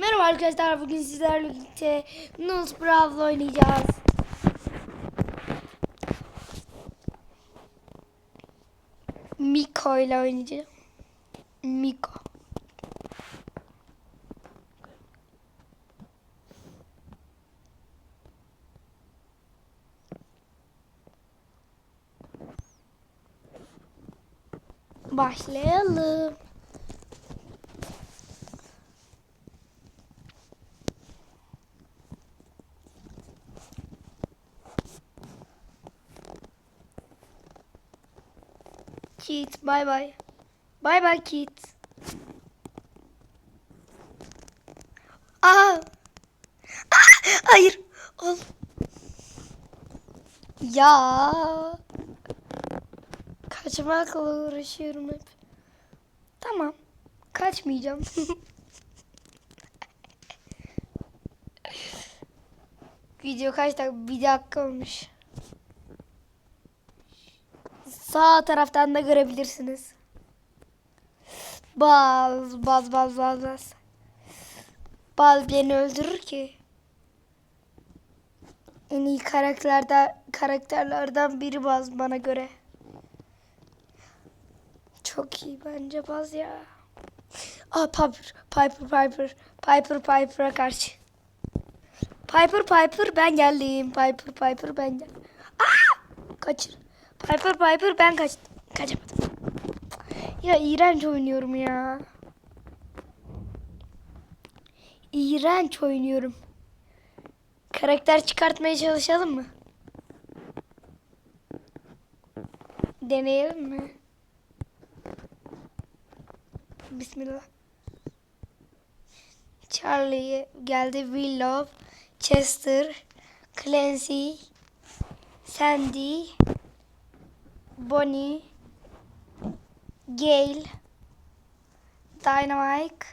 Merhaba arkadaşlar bugün sizlerle birlikte Nuz Brav'la oynayacağız. Miko ile oynayacağım. Miko. Başlayalım. Kit, bay bay. Bay bay Kit. Aa! Aa! Hayır. Ol. Ya. Kaçmakla uğraşıyorum hep. Tamam. Kaçmayacağım. Video kaç dakika? Bir dakika olmuş. Sağ taraftan da görebilirsiniz. Baz, baz, baz, baz, baz. Baz beni öldürür ki. En iyi karakterlerden, karakterlerden biri Baz bana göre. Çok iyi bence Baz ya. Aa Piper, Piper, Piper, Piper, Piper'a karşı. Piper, Piper ben geldim. Piper, Piper ben geldim. Aa! Kaçır. Piper, Piper ben kaçtım. Kaçamadım. Ya iğrenç oynuyorum ya. İğrenç oynuyorum. Karakter çıkartmaya çalışalım mı? Deneyelim mi? Bismillah. Charlie geldi. Willow, Chester, Clancy, Sandy, Bonnie, Gale, Dynamite,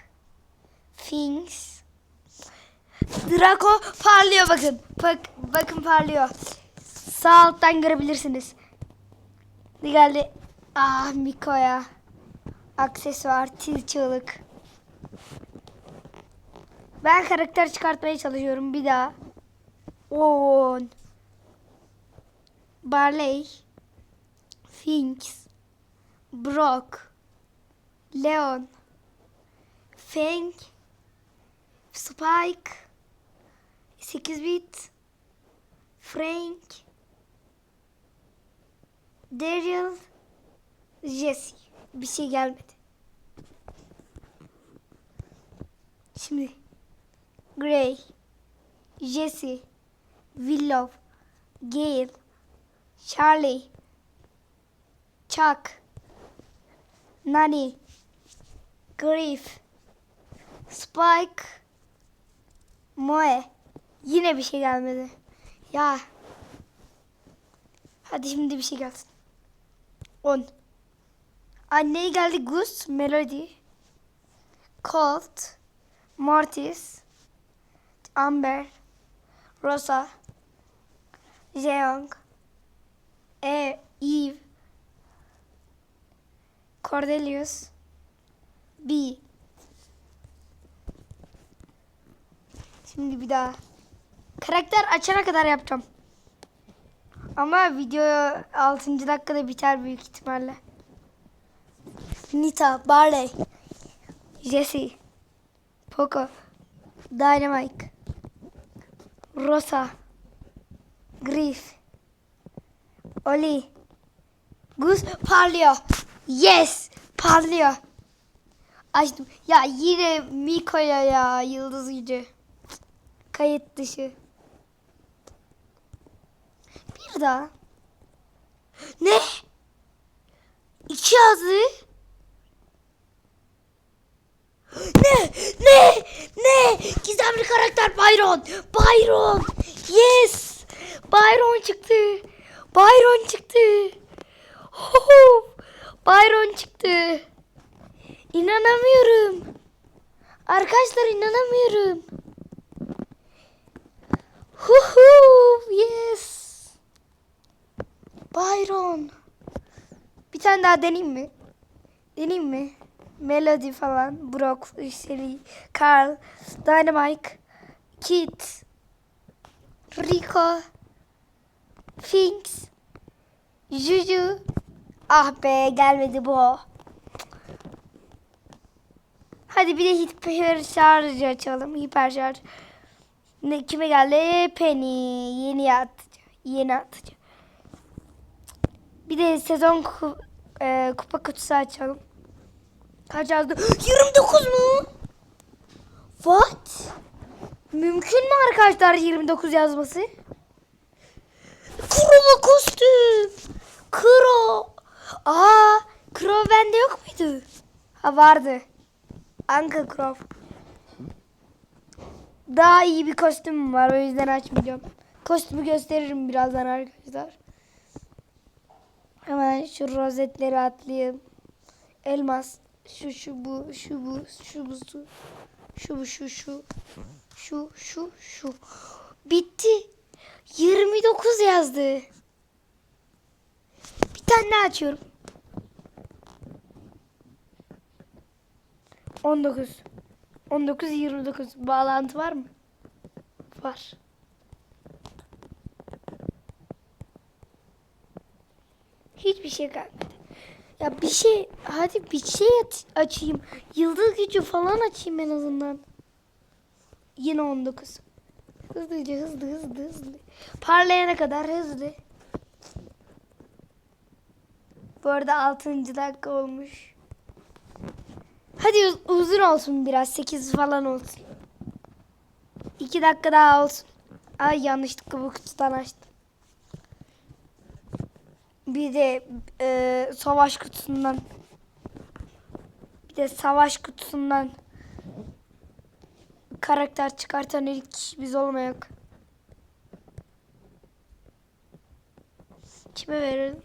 Things, Draco parlıyor bakın. Bak, bakın parlıyor. Sağ alttan görebilirsiniz. Ne geldi? Ah Miko'ya. Aksesuar, til çığlık. Ben karakter çıkartmaya çalışıyorum bir daha. On. Barley. Finks. Brock. Leon. Fang. Spike. 8 bit. Frank. Daryl. Jesse. Bir şey gelmedi. Şimdi Gray, Jesse, Willow, Gale, Charlie, Chuck, Nani, Griff, Spike, Moe. Yine bir şey gelmedi. Ya. Hadi şimdi bir şey gelsin. 10. Anneye geldi Gus, Melody, Colt, Mortis, Amber, Rosa, Jeong, E, Eve, Cordelius, B. Şimdi bir daha. Karakter açana kadar yapacağım. Ama video 6. dakikada biter büyük ihtimalle. Nita, Barley, Jesse, Poco, Dynamite, Rosa, Griff, Oli, Gus parlıyor. Yes, parlıyor. Açtım. Ya yine Miko'ya ya yıldız gücü. Kayıt dışı. Bir daha. Ne? İki yazı. Ne? Ne? Ne? Gizemli karakter Byron. Byron. Yes. Byron çıktı. Byron çıktı. Ho, Byron çıktı. İnanamıyorum. Arkadaşlar inanamıyorum. Huhu, yes. Byron. Bir tane daha deneyeyim mi? Deneyeyim mi? Melody falan. Brock, Shelly, Carl, Dynamite, Kit, Rico, Finks, Juju. Ah be gelmedi bu. Hadi bir de hiper şarj açalım. Hiper şarj. Ne, kime geldi? Penny. Yeni atıcı. Yeni atıcı. Bir de sezon ku- e, kupa kutusu açalım. Kaç yazdı? 29 mu? What? Mümkün mü arkadaşlar 29 yazması? Kuruma kostüm. Kro. Aa, Kro bende yok muydu? Ha vardı. Uncle Crow. Daha iyi bir kostümüm var o yüzden açmayacağım. Kostümü gösteririm birazdan arkadaşlar. Hemen şu rozetleri atlayayım. Elmas. Şu şu bu şu bu şu bu şu. Şu bu şu şu. Şu şu şu. Bitti. 29 yazdı. Bir tane açıyorum. 19. 19 29 bağlantı var mı? Var. Hiçbir şey kalmadı. Ya bir şey hadi bir şey aç- açayım. Yıldız gücü falan açayım en azından. Yine 19. Hızlıca hızlı hızlı hızlı. Parlayana kadar hızlı. Bu arada 6. dakika olmuş. Hadi uz- uzun olsun biraz. 8 falan olsun. 2 dakika daha olsun. Ay yanlışlıkla bu kutudan açtım. Bir de e, savaş kutusundan. Bir de savaş kutusundan karakter çıkartan ilk kişi biz olmayak. Kime verelim?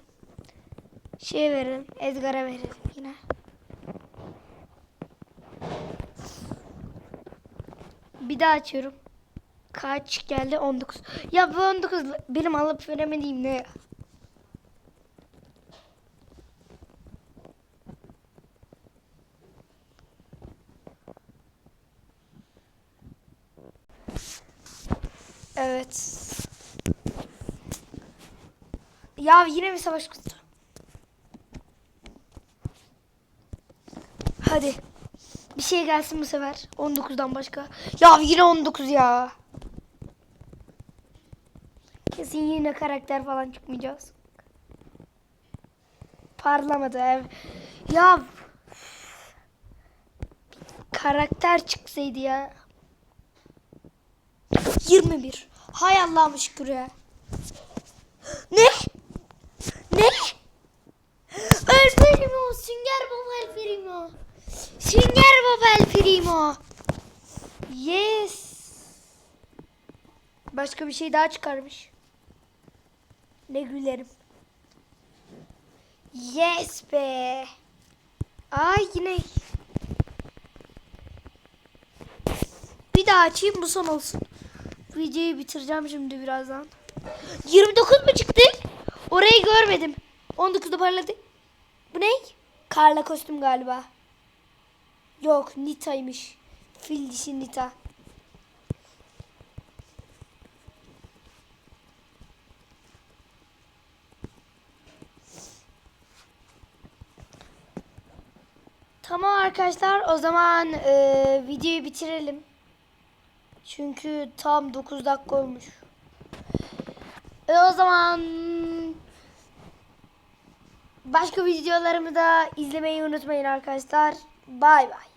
Şeye verelim. Edgar'a verelim yine. Bir daha açıyorum. Kaç geldi? 19. Ya bu 19 benim alıp veremediğim ne? Evet. Ya yine bir savaş kutusu. Hadi. Şey gelsin bu sefer. 19'dan başka. Ya yine 19 ya. Kesin yine karakter falan çıkmayacağız. Parlamadı ev. Ya karakter çıksaydı ya. 21. Hay Allah'ım şükür ya. Ne? Ne? El Primo, Sünger Bob El Primo. Sünger Bob El Primo. Yes. Başka bir şey daha çıkarmış. Ne gülerim. Yes be. Ay yine. Bir daha açayım bu son olsun. Videoyu bitireceğim şimdi birazdan. 29 mu çıktı? Orayı görmedim. 19'da parladı. Bu ne? Karla kostüm galiba. Yok Nita'ymış. Fil dişi Nita. Tamam arkadaşlar o zaman e, videoyu bitirelim. Çünkü tam 9 dakika olmuş. E o zaman başka videolarımı da izlemeyi unutmayın arkadaşlar. Bay bay.